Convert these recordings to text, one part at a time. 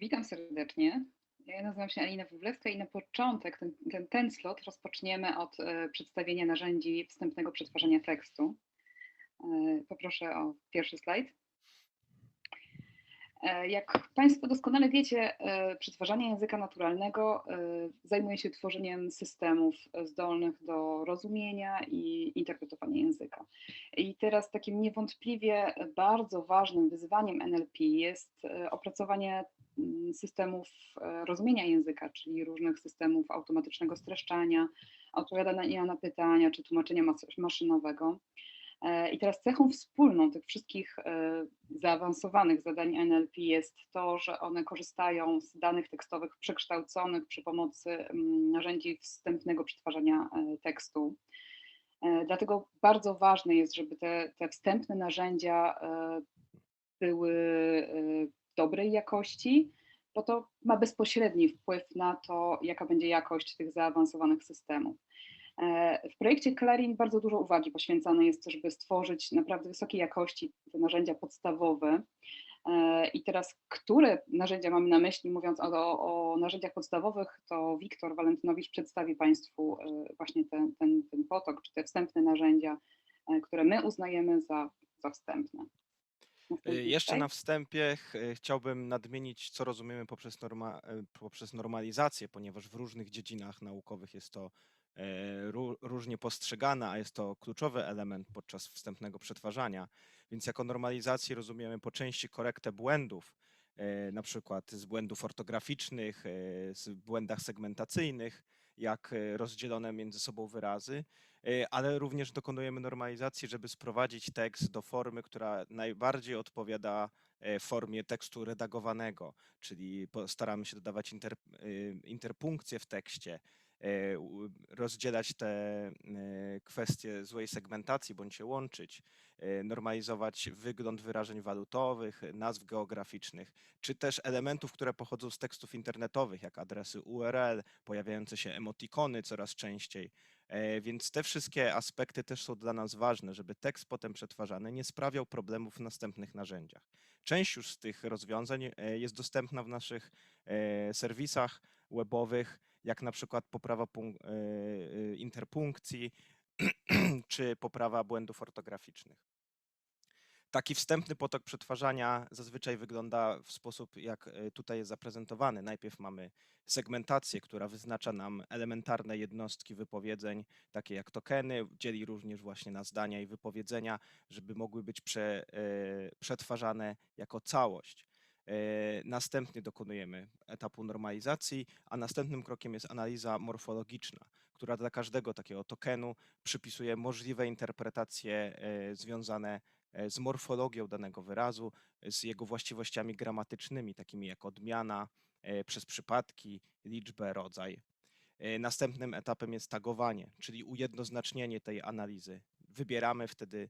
Witam serdecznie. Ja nazywam się Alina Wróblewska i na początek ten, ten, ten slot rozpoczniemy od e, przedstawienia narzędzi wstępnego przetwarzania tekstu. E, poproszę o pierwszy slajd. E, jak Państwo doskonale wiecie, przetwarzanie języka naturalnego zajmuje się tworzeniem systemów zdolnych do rozumienia i interpretowania języka. I teraz takim niewątpliwie bardzo ważnym wyzwaniem NLP jest opracowanie systemów rozumienia języka, czyli różnych systemów automatycznego streszczania, odpowiadania na pytania czy tłumaczenia maszynowego. E, I teraz cechą wspólną tych wszystkich e, zaawansowanych zadań NLP jest to, że one korzystają z danych tekstowych przekształconych przy pomocy mm, narzędzi wstępnego przetwarzania e, tekstu. Dlatego bardzo ważne jest, żeby te, te wstępne narzędzia były dobrej jakości, bo to ma bezpośredni wpływ na to, jaka będzie jakość tych zaawansowanych systemów. W projekcie Clarin bardzo dużo uwagi poświęcone jest, żeby stworzyć naprawdę wysokiej jakości te narzędzia podstawowe. E, I teraz, które narzędzia mamy na myśli, mówiąc o, o narzędziach podstawowych, to Wiktor Walentynowicz przedstawi Państwu e, właśnie ten, ten, ten potok, czy te wstępne narzędzia, e, które my uznajemy za, za wstępne. Jeszcze na wstępie chciałbym nadmienić, co rozumiemy poprzez, norma, poprzez normalizację, ponieważ w różnych dziedzinach naukowych jest to E, różnie postrzegana, a jest to kluczowy element podczas wstępnego przetwarzania. Więc jako normalizację rozumiemy po części korektę błędów, e, na przykład z błędów ortograficznych, e, z błędach segmentacyjnych, jak rozdzielone między sobą wyrazy, ale również dokonujemy normalizacji, żeby sprowadzić tekst do formy, która najbardziej odpowiada formie tekstu redagowanego, czyli staramy się dodawać inter, interpunkcje w tekście, E, rozdzielać te e, kwestie złej segmentacji bądź się łączyć, e, normalizować wygląd wyrażeń walutowych, nazw geograficznych, czy też elementów, które pochodzą z tekstów internetowych, jak adresy URL, pojawiające się emotikony coraz częściej. Więc te wszystkie aspekty też są dla nas ważne, żeby tekst potem przetwarzany nie sprawiał problemów w następnych narzędziach. Część już z tych rozwiązań jest dostępna w naszych serwisach webowych, jak na przykład poprawa e, e, interpunkcji czy poprawa błędów ortograficznych. Taki wstępny potok przetwarzania zazwyczaj wygląda w sposób, jak e, tutaj jest zaprezentowany. Najpierw mamy segmentację, która wyznacza nam elementarne jednostki wypowiedzeń, takie jak tokeny, dzieli również właśnie na zdania i wypowiedzenia, żeby mogły być prze, przetwarzane jako całość. E, następnie dokonujemy etapu normalizacji, a następnym krokiem jest analiza morfologiczna, która dla każdego takiego tokenu przypisuje możliwe interpretacje e, związane e, z morfologią danego wyrazu, z jego właściwościami gramatycznymi, takimi jak odmiana przez przypadki, liczbę, rodzaj. Następnym etapem jest tagowanie, czyli ujednoznacznienie tej analizy. Wybieramy wtedy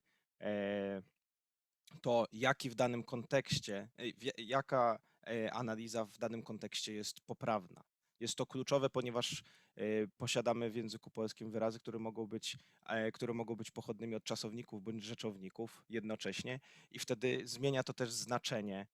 to jaki w danym kontekście, e, jaka e, analiza w danym kontekście jest poprawna. Jest to kluczowe, ponieważ e, posiadamy w języku polskim wyrazy, które mogą być, które mogą być pochodnymi od czasowników bądź rzeczowników jednocześnie i wtedy zmienia to też znaczenie,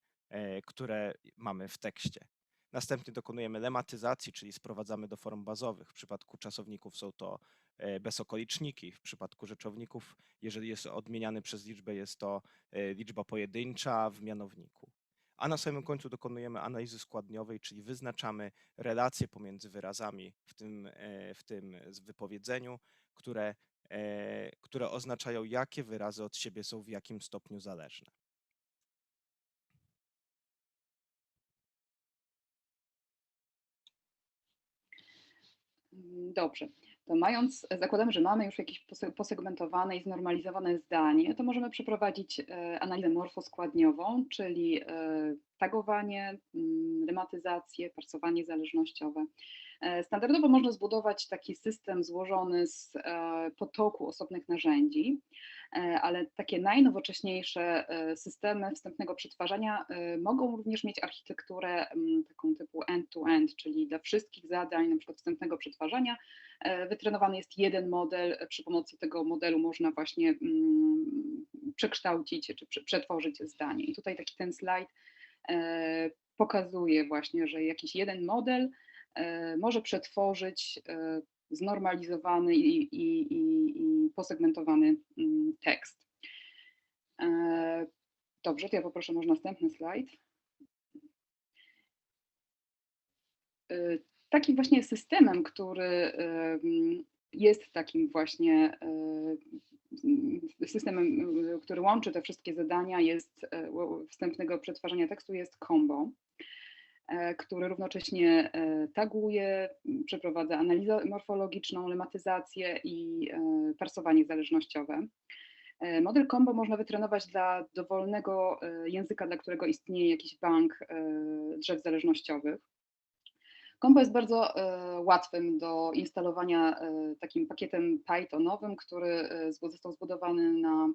które mamy w tekście. Następnie dokonujemy lematyzacji, czyli sprowadzamy do form bazowych. W przypadku czasowników są to e, bezokoliczniki, w przypadku rzeczowników, jeżeli jest odmieniany przez liczbę, jest to e, liczba pojedyncza w mianowniku. A na samym końcu dokonujemy analizy składniowej, czyli wyznaczamy relacje pomiędzy wyrazami w tym, e, w tym wypowiedzeniu, które, które oznaczają, jakie wyrazy od siebie są w jakim stopniu zależne. Dobrze. To mając, zakładamy, że mamy już jakieś posegmentowane i znormalizowane zdanie, to możemy przeprowadzić e, analizę morfoskładniową, czyli e, tagowanie, mm, rematyzację, parsowanie zależnościowe. E, standardowo można zbudować taki system złożony z potoku osobnych narzędzi, ale takie najnowocześniejsze systemy wstępnego przetwarzania mogą również mieć architekturę taką typu end-to-end, czyli dla wszystkich zadań, na przykład wstępnego przetwarzania, wytrenowany jest jeden model, przy pomocy tego modelu można właśnie przekształcić czy przetworzyć zdanie. I tutaj taki ten slajd e, pokazuje właśnie, że jakiś jeden model może przetworzyć znormalizowany i, i, i, posegmentowany mm, tekst. Dobrze, to ja poproszę może następny slajd. Takim właśnie systemem, który jest takim właśnie systemem, który łączy te wszystkie zadania, jest wstępnego przetwarzania tekstu, jest Combo, który równocześnie taguje, przeprowadza analizę morfologiczną, lematyzację i parsowanie zależnościowe. Model Combo można wytrenować dla dowolnego języka, dla którego istnieje jakiś bank drzew zależnościowych. Combo jest bardzo e, łatwym do instalowania e, takim pakietem Pythonowym, który e, został zbudowany na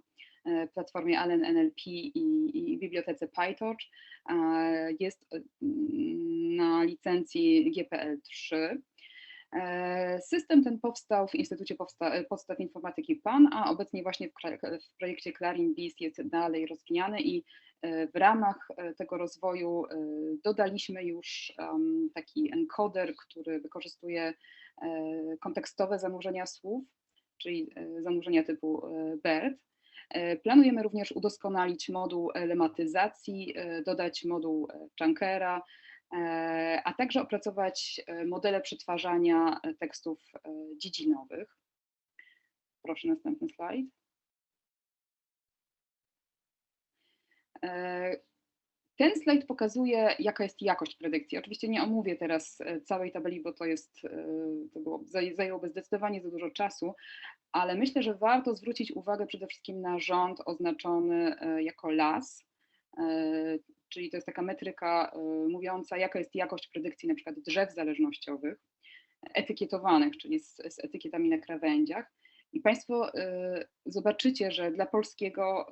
platformie Allen NLP i, i bibliotece PyTorch. Jest na licencji GPL3. System ten powstał w Instytucie Powsta Podstaw Informatyki PAN, a obecnie właśnie w, w projekcie Clarin Beast jest dalej rozwijany i w ramach e, tego rozwoju e, dodaliśmy już taki encoder, który wykorzystuje kontekstowe zanurzenia słów, czyli zanurzenia typu BERT. Planujemy również udoskonalić moduł lematyzacji, dodać moduł chunkera, a także opracować modele przetwarzania tekstów dziedzinowych. Proszę następny slajd. Ten slajd pokazuje, jaka jest jakość predykcji. Oczywiście nie omówię teraz e, całej tabeli, bo to jest, e, to było, zajęłoby zdecydowanie za dużo czasu, ale myślę, że warto zwrócić uwagę przede wszystkim na rząd oznaczony jako las, czyli to jest taka metryka mówiąca, jaka jest jakość predykcji przykład drzew zależnościowych, etykietowanych, czyli z, z etykietami na krawędziach. I Państwo zobaczycie, że dla polskiego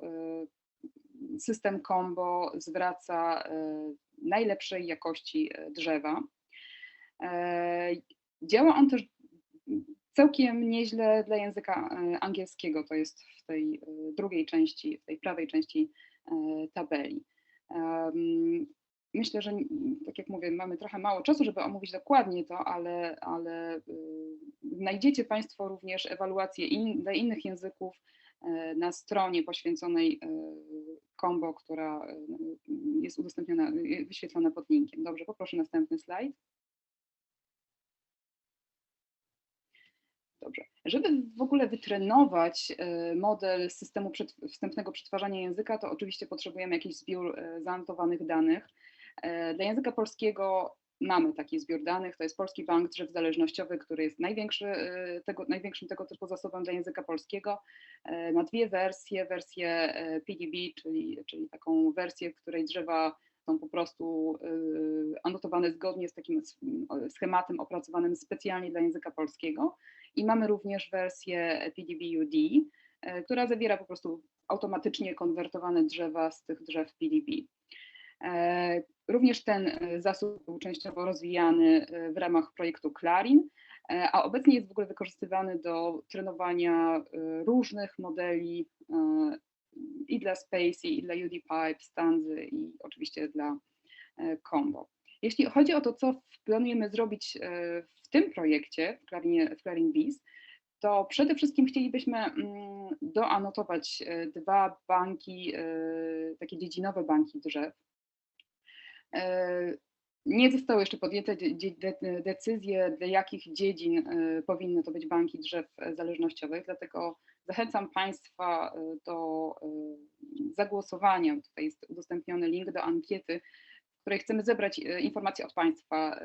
system combo zwraca e, najlepszej jakości e, drzewa. E, działa on też całkiem nieźle dla języka angielskiego, to jest w tej drugiej części, w tej prawej części tabeli. Myślę, że tak jak mówię, mamy trochę mało czasu, żeby omówić dokładnie to, ale, ale znajdziecie Państwo również ewaluację in, dla innych języków na stronie poświęconej Combo, e, która e, jest udostępniona, wyświetlona pod linkiem. Dobrze, poproszę następny slajd. Dobrze. Żeby w ogóle wytrenować model systemu wstępnego przetwarzania języka, to oczywiście potrzebujemy jakiś zbiór zanotowanych danych. Dla języka polskiego mamy taki zbiór danych, to jest Polski Bank Drzew Zależnościowy, który jest największy, y, tego, największym tego typu zasobem dla języka polskiego. E, ma dwie wersje, wersję e, PDB, czyli, czyli taką wersję, w której drzewa są po prostu anotowane zgodnie z takim schematem opracowanym specjalnie dla języka polskiego. I mamy również wersję PDB-UD, e, która zawiera po prostu automatycznie konwertowane drzewa z tych drzew PDB. E, również ten e, zasób był częściowo rozwijany e, w ramach projektu Clarin, a obecnie jest w ogóle wykorzystywany do trenowania różnych modeli i dla Space, i dla UDPipe, Stanzy i oczywiście dla Combo. Jeśli chodzi o to, co planujemy zrobić w tym projekcie, w w Clarin Bees, to przede wszystkim chcielibyśmy mm, doanotować dwa banki, takie dziedzinowe banki drzew, E, nie zostały jeszcze podjęte decyzje, dla jakich dziedzin e, powinny to być banki drzew zależnościowych, dlatego zachęcam Państwa e, do zagłosowania. Tutaj jest udostępniony link do ankiety, w której chcemy zebrać informacje od Państwa,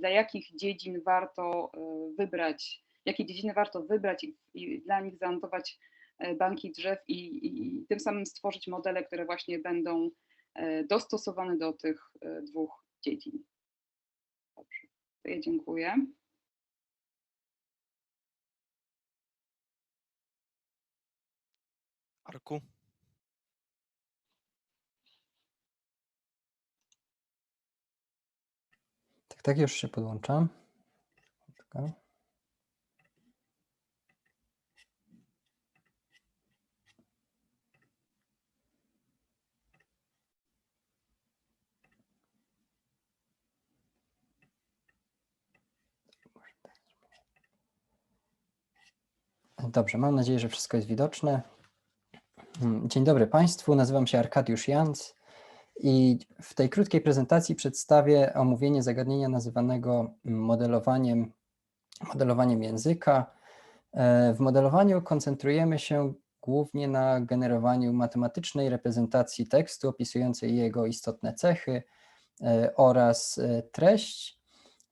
dla jakich dziedzin warto wybrać, jakie dziedziny warto wybrać i, dla nich zanotować banki drzew i, i tym samym stworzyć modele, które właśnie będą E, dostosowany do tych e, dwóch dziedzin. Dobrze, to ja dziękuję. Arku? Tak, tak, już się podłączam. Czekam. Dobrze, mam nadzieję, że wszystko jest widoczne. Mm, Dzień dobry Państwu, nazywam się Arkadiusz Jans i w tej krótkiej prezentacji przedstawię omówienie zagadnienia nazywanego modelowaniem, modelowaniem języka. E, W modelowaniu koncentrujemy się głównie na generowaniu matematycznej reprezentacji tekstu opisującej jego istotne cechy e, oraz e, treść.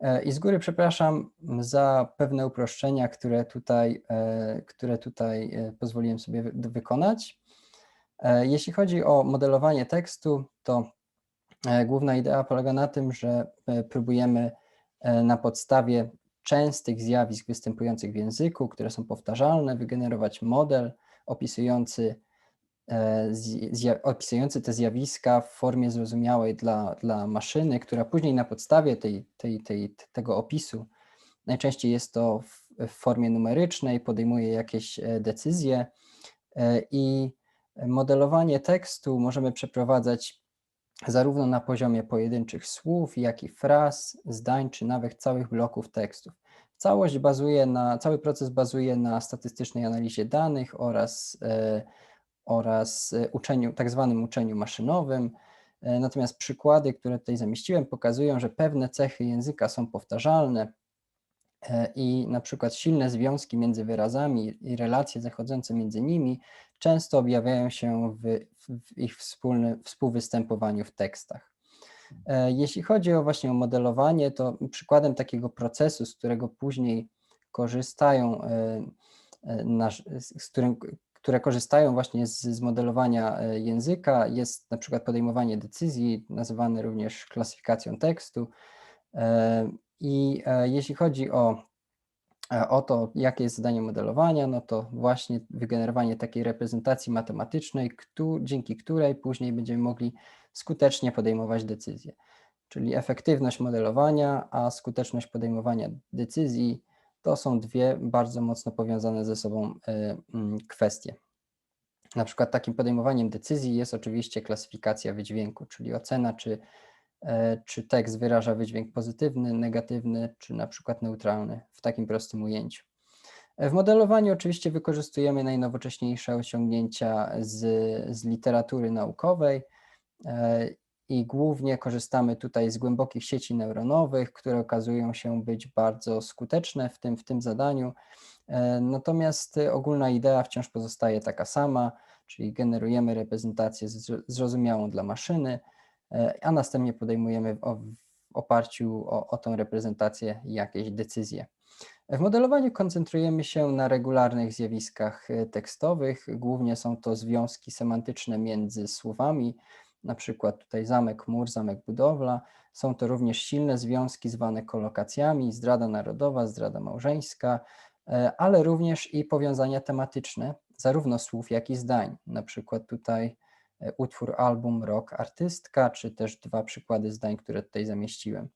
E, I z góry przepraszam za pewne uproszczenia, które tutaj, e, które tutaj e, pozwoliłem sobie wy- wykonać. Jeśli chodzi o modelowanie tekstu, to główna idea polega na tym, że próbujemy na podstawie częstych zjawisk występujących w języku, które są powtarzalne, wygenerować model opisujący, opisujący te zjawiska w formie zrozumiałej dla, dla maszyny, która później na podstawie tej, tej, tej, tego opisu, najczęściej jest to w, formie numerycznej, podejmuje jakieś e, decyzje e, i modelowanie tekstu możemy przeprowadzać zarówno na poziomie pojedynczych słów, jak i fraz, zdań, czy nawet całych bloków tekstów. Całość bazuje na, cały proces bazuje na statystycznej analizie danych oraz, e, oraz e, uczeniu, tak zwanym uczeniu maszynowym. E, Natomiast przykłady, które tutaj zamieściłem, pokazują, że pewne cechy języka są powtarzalne e, i na przykład silne związki między wyrazami i relacje zachodzące między nimi często objawiają się w, w ich wspólnym współwystępowaniu w tekstach. Jeśli chodzi o właśnie o modelowanie, to przykładem takiego procesu, z którego później korzystają, z którym, które korzystają właśnie z, z modelowania e, języka, jest na przykład podejmowanie decyzji, nazywane również klasyfikacją tekstu. E, I e, jeśli chodzi o o to, jakie jest zadanie modelowania, no to właśnie wygenerowanie takiej reprezentacji matematycznej, dzięki której później będziemy mogli skutecznie podejmować decyzje. Czyli efektywność modelowania, a skuteczność podejmowania decyzji to są dwie bardzo mocno powiązane ze sobą e, mm, kwestie. Na przykład takim podejmowaniem decyzji jest oczywiście klasyfikacja wydźwięku, czyli ocena, czy, e, czy tekst wyraża wydźwięk pozytywny, negatywny, czy na przykład neutralny w takim prostym ujęciu. E, W modelowaniu oczywiście wykorzystujemy najnowocześniejsze osiągnięcia z, z literatury naukowej i głównie korzystamy tutaj z głębokich sieci neuronowych, które okazują się być bardzo skuteczne w tym, w tym zadaniu. E, Natomiast ogólna idea wciąż pozostaje taka sama, czyli generujemy reprezentację zro- zrozumiałą dla maszyny, e, a następnie podejmujemy w oparciu o, o tą reprezentację jakieś decyzje. W modelowaniu koncentrujemy się na regularnych zjawiskach e, tekstowych. Głównie są to związki semantyczne między słowami, na przykład tutaj zamek, mur, zamek, budowla. Są to również silne związki zwane kolokacjami, zdrada narodowa, zdrada małżeńska, e, ale również i powiązania tematyczne, zarówno słów, jak i zdań. Na przykład tutaj e, utwór album, rok, artystka, czy też dwa przykłady zdań, które tutaj zamieściłem.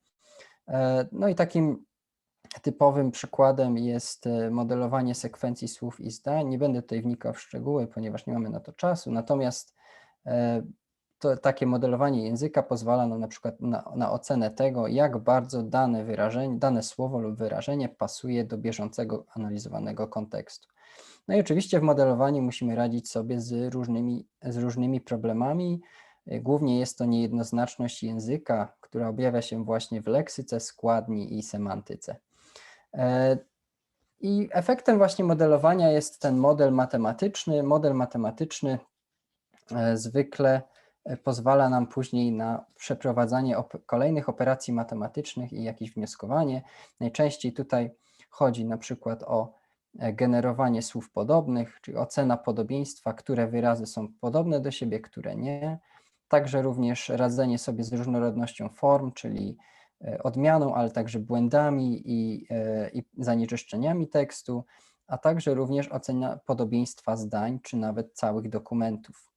E, No i takim typowym przykładem jest modelowanie sekwencji słów i zdań. Nie będę tutaj wnikał w szczegóły, ponieważ nie mamy na to czasu, natomiast to, takie modelowanie języka pozwala nam na przykład na, na ocenę tego, jak bardzo dane wyrażenie, dane słowo lub wyrażenie pasuje do bieżącego analizowanego kontekstu. No i oczywiście w modelowaniu musimy radzić sobie z różnymi, z różnymi problemami. Głównie jest to niejednoznaczność języka, która objawia się właśnie w leksyce, składni i semantyce. E, I efektem właśnie modelowania jest ten model matematyczny. Model matematyczny e, zwykle pozwala nam później na przeprowadzanie op- kolejnych operacji matematycznych i jakieś wnioskowanie. Najczęściej tutaj chodzi na przykład o e, generowanie słów podobnych, czyli ocena podobieństwa, które wyrazy są podobne do siebie, które nie. Także również radzenie sobie z różnorodnością form, czyli e, odmianą, ale także błędami i, e, i zanieczyszczeniami tekstu, a także również ocena podobieństwa zdań, czy nawet całych dokumentów.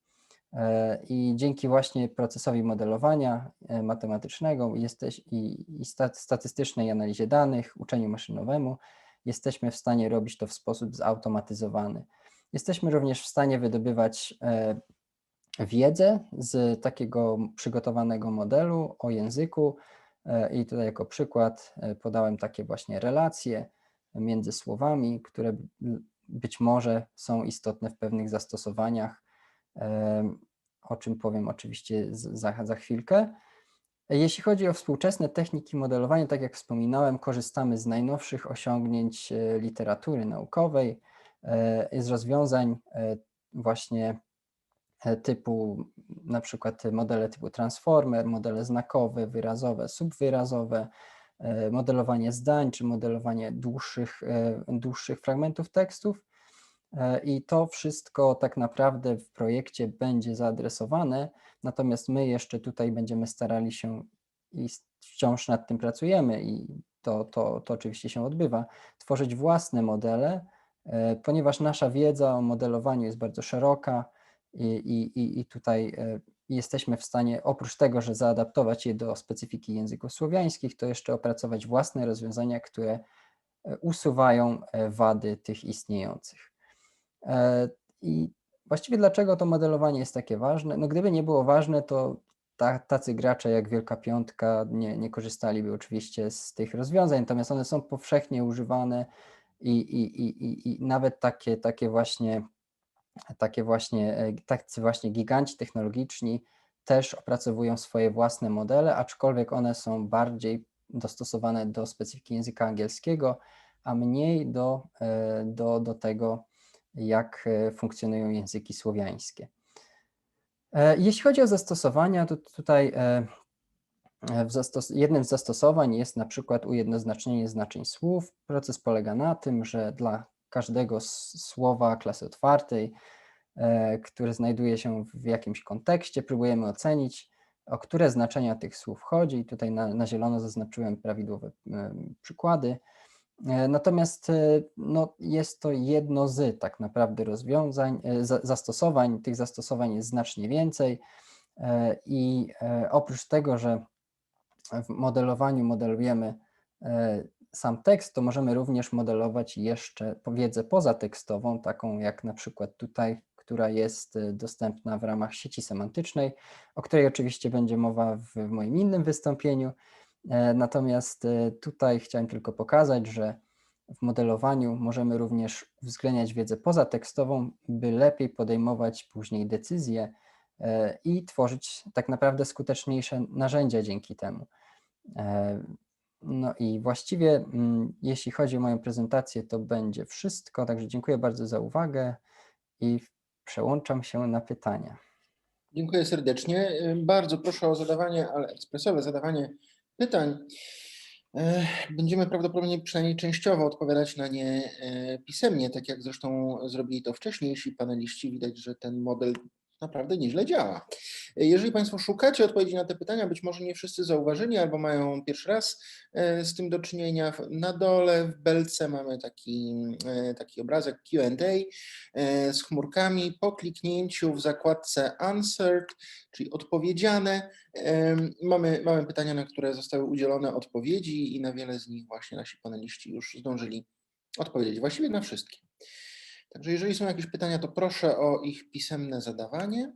E, I dzięki właśnie procesowi modelowania e, matematycznego jesteś, i, i stat, statystycznej analizie danych, uczeniu maszynowemu, jesteśmy w stanie robić to w sposób zautomatyzowany. Jesteśmy również w stanie wydobywać e, wiedzę z takiego przygotowanego modelu o języku. I tutaj jako przykład podałem takie właśnie relacje między słowami, które być może są istotne w pewnych zastosowaniach, o czym powiem oczywiście za, za chwilkę. Jeśli chodzi o współczesne techniki modelowania, tak jak wspominałem, korzystamy z najnowszych osiągnięć e, literatury naukowej, e, z rozwiązań e, właśnie typu na przykład modele typu transformer, modele znakowe, wyrazowe, subwyrazowe, modelowanie zdań czy modelowanie dłuższych, dłuższych fragmentów tekstów. E, I to wszystko tak naprawdę w projekcie będzie zaadresowane, natomiast my jeszcze tutaj będziemy starali się i wciąż nad tym pracujemy i to, to, to oczywiście się odbywa, tworzyć własne modele, e, ponieważ nasza wiedza o modelowaniu jest bardzo szeroka i, i, i- tutaj e, jesteśmy w stanie, oprócz tego, że zaadaptować je do specyfiki języków słowiańskich, to jeszcze opracować własne rozwiązania, które usuwają wady tych istniejących. E, I właściwie dlaczego to modelowanie jest takie ważne? No gdyby nie było ważne, to ta, tacy gracze jak Wielka Piątka nie, nie korzystaliby oczywiście z tych rozwiązań, natomiast one są powszechnie używane i, i, i, i, i nawet takie, takie właśnie takie właśnie, e, tacy właśnie giganci technologiczni też opracowują swoje własne modele, aczkolwiek one są bardziej dostosowane do specyfiki języka angielskiego, a mniej do, e, do, do tego, jak e, funkcjonują języki słowiańskie. E, Jeśli chodzi o zastosowania, to tutaj e, zastos- jednym z zastosowań jest na przykład ujednoznacznienie znaczeń słów. Proces polega na tym, że dla każdego słowa klasy otwartej, które znajduje się w jakimś kontekście, próbujemy ocenić, o które znaczenia tych słów chodzi. Tutaj na, na zielono zaznaczyłem prawidłowe przykłady. E, Natomiast e, no, jest to jedno z tak naprawdę rozwiązań, e, za- zastosowań. Tych zastosowań jest znacznie więcej. I oprócz tego, że w modelowaniu modelujemy sam tekst, to możemy również modelować jeszcze wiedzę pozatekstową, taką jak na przykład tutaj, która jest dostępna w ramach sieci semantycznej, o której oczywiście będzie mowa w moim innym wystąpieniu. E, Natomiast e, tutaj chciałem tylko pokazać, że w modelowaniu możemy również uwzględniać wiedzę pozatekstową, by lepiej podejmować później decyzje e, i tworzyć tak naprawdę skuteczniejsze narzędzia dzięki temu. No i właściwie, mm, jeśli chodzi o moją prezentację, to będzie wszystko. Także dziękuję bardzo za uwagę i przełączam się na pytania. Dziękuję serdecznie. Bardzo proszę o zadawanie, ale ekspresowe zadawanie pytań. Będziemy prawdopodobnie przynajmniej częściowo odpowiadać na nie e, pisemnie, tak jak zresztą zrobili to wcześniejsi paneliści. Widać, że ten model naprawdę nieźle działa. Jeżeli Państwo szukacie odpowiedzi na te pytania, być może nie wszyscy zauważyli albo mają pierwszy raz e, z tym do czynienia, na dole w belce mamy taki, e, taki obrazek Q&A e, z chmurkami. Po kliknięciu w zakładce Answered, czyli odpowiedziane, mamy, mamy pytania, na które zostały udzielone odpowiedzi i na wiele z nich właśnie nasi paneliści już zdążyli odpowiedzieć, właściwie na wszystkie. Także jeżeli są jakieś pytania, to proszę o ich pisemne zadawanie.